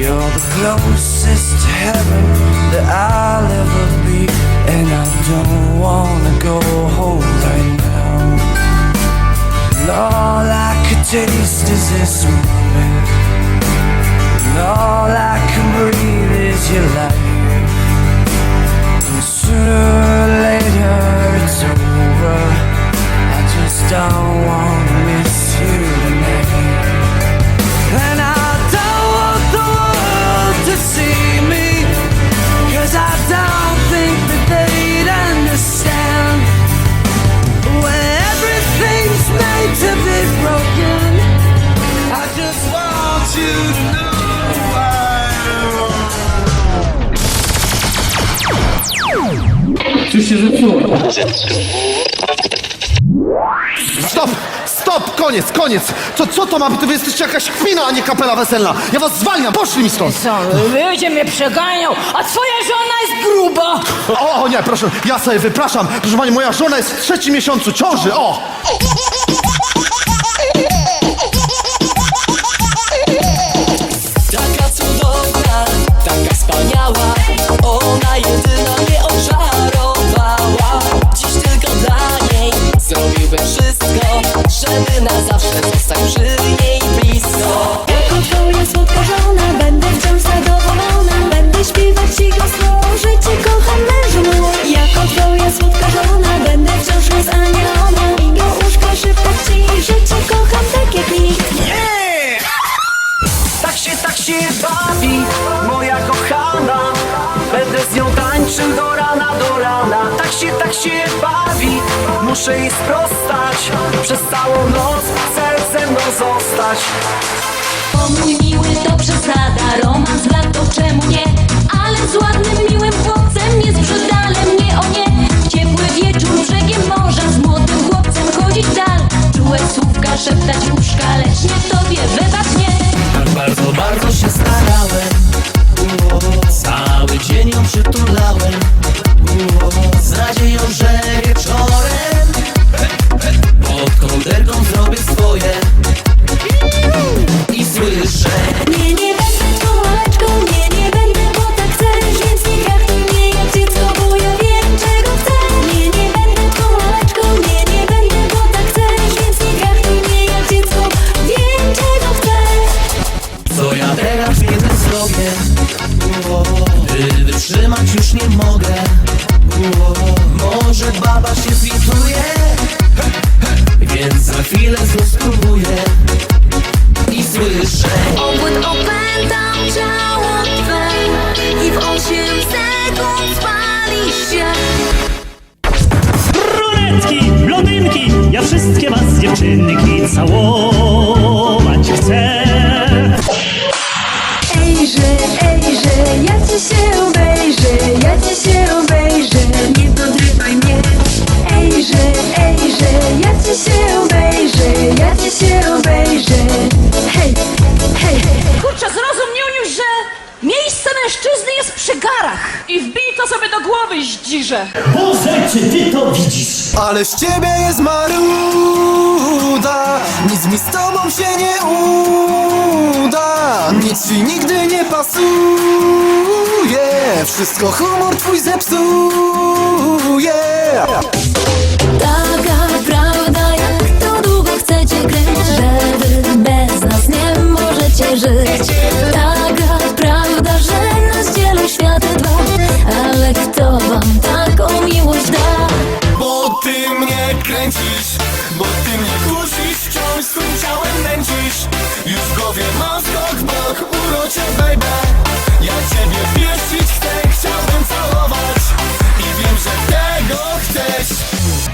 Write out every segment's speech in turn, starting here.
You're the closest to heaven that I'll ever be. And I don't wanna go home right now. And all I could taste is this moment. And all I can breathe is your light. And sooner or later it's over. I just don't Stop! Stop! Koniec, koniec! Co, co to ma być? Wy jesteście jakaś kpina, a nie kapela weselna! Ja was zwalniam! Poszli mi stąd! Co, będzie mnie przeganiał, a twoja żona jest gruba! O, o nie, proszę, ja sobie wypraszam. Proszę pani, moja żona jest w trzecim miesiącu ciąży, o! Się, bawi, moja kochana. Będę z nią tańczył do rana, do rana. Tak się, tak się bawi, muszę jej sprostać. Przez całą noc chce ze mną zostać. O mój miły to przesada Romans lat to czemu nie? Ale z ładnym, miłym chłopcem Nie z brzydalem, nie o nie. Ciepły wieczór brzegiem morza Z młodym chłopcem chodzić dal. Czułe słówka szeptać uszka Lecz nie tobie, wybacz nie ci się obejrzę Ja ci się obejrzę Nie podrywaj mnie Ejże, ejże, ja ci się obejrzę Ja ci się obejrzę Hej, hej Kurczę, zrozum, Niuniu, że miejsce mężczyzny jest przy garach. I wbij to sobie do głowy, zdzirze. Boże, czy ty to widzisz? Ale z ciebie jest maruda. Nic mi z tobą się nie uda. Nic ci nigdy nie pasuje. Wszystko humor twój zepsuje. Taka prawda, jak to długo chcecie kryć Żeby bez nas nie możecie żyć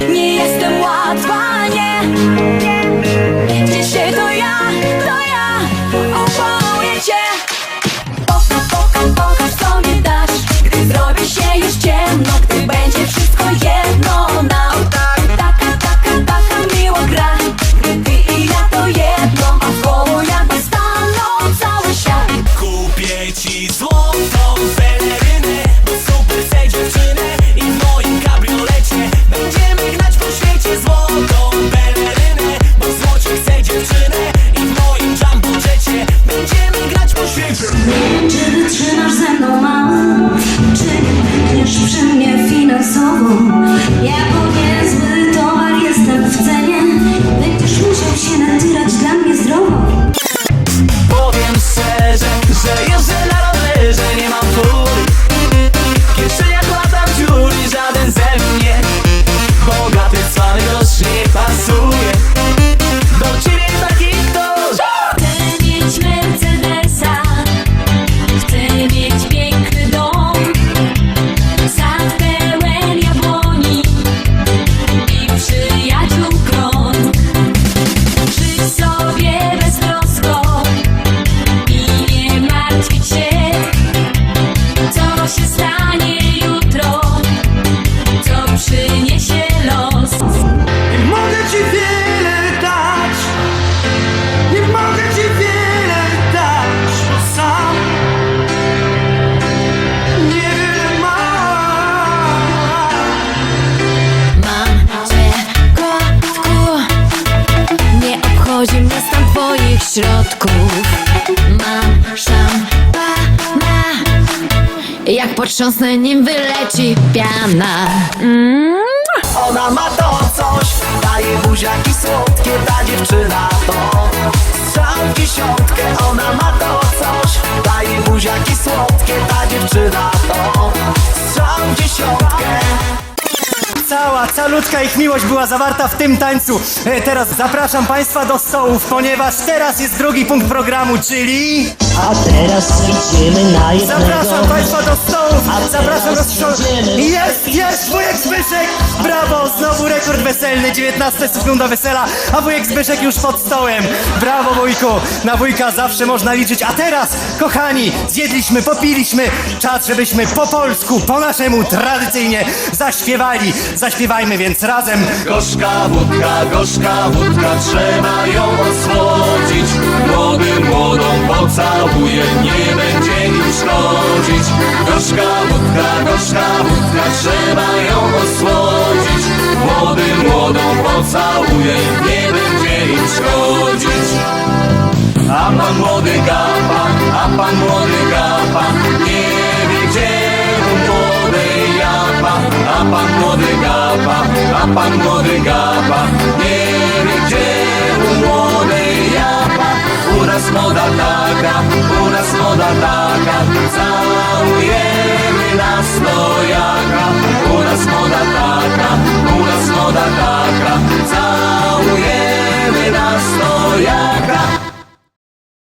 Nie jestem Yeah, środku mam szampana. Jak potrząsnę nim wyleci piana. Ona ma to coś, daje buziaki słodkie Calutka ich miłość była zawarta w tym tańcu. E, Teraz zapraszam Państwa do stołów, ponieważ teraz jest drugi punkt programu, czyli... A teraz idziemy na jednego Zapraszam Państwa do stołów! Zapraszam do idziemy. Jest, jest! Wujek Zbyszek! Brawo! Znowu rekord weselny, 19 sekunda wesela, a wujek Zbyszek już pod stołem. Brawo wujku! Na wujka zawsze można liczyć. A teraz, kochani, zjedliśmy, popiliśmy. Czas, żebyśmy po polsku, po naszemu, tradycyjnie zaśpiewali. Zaśpiewajmy więc razem. Gorzka wódka, gorzka wódka, trzeba ją osłodzić trzeba ją osłodzić. Młody młodą pocałuje, nie będzie im szkodzić. A pan młody gapa, a pan młody gapa Nie wie gdzie młody japa. A pan młody gapa, a pan młody gapa Nie wie gdzie młody japa. U nas moda taka, u nas moda taka.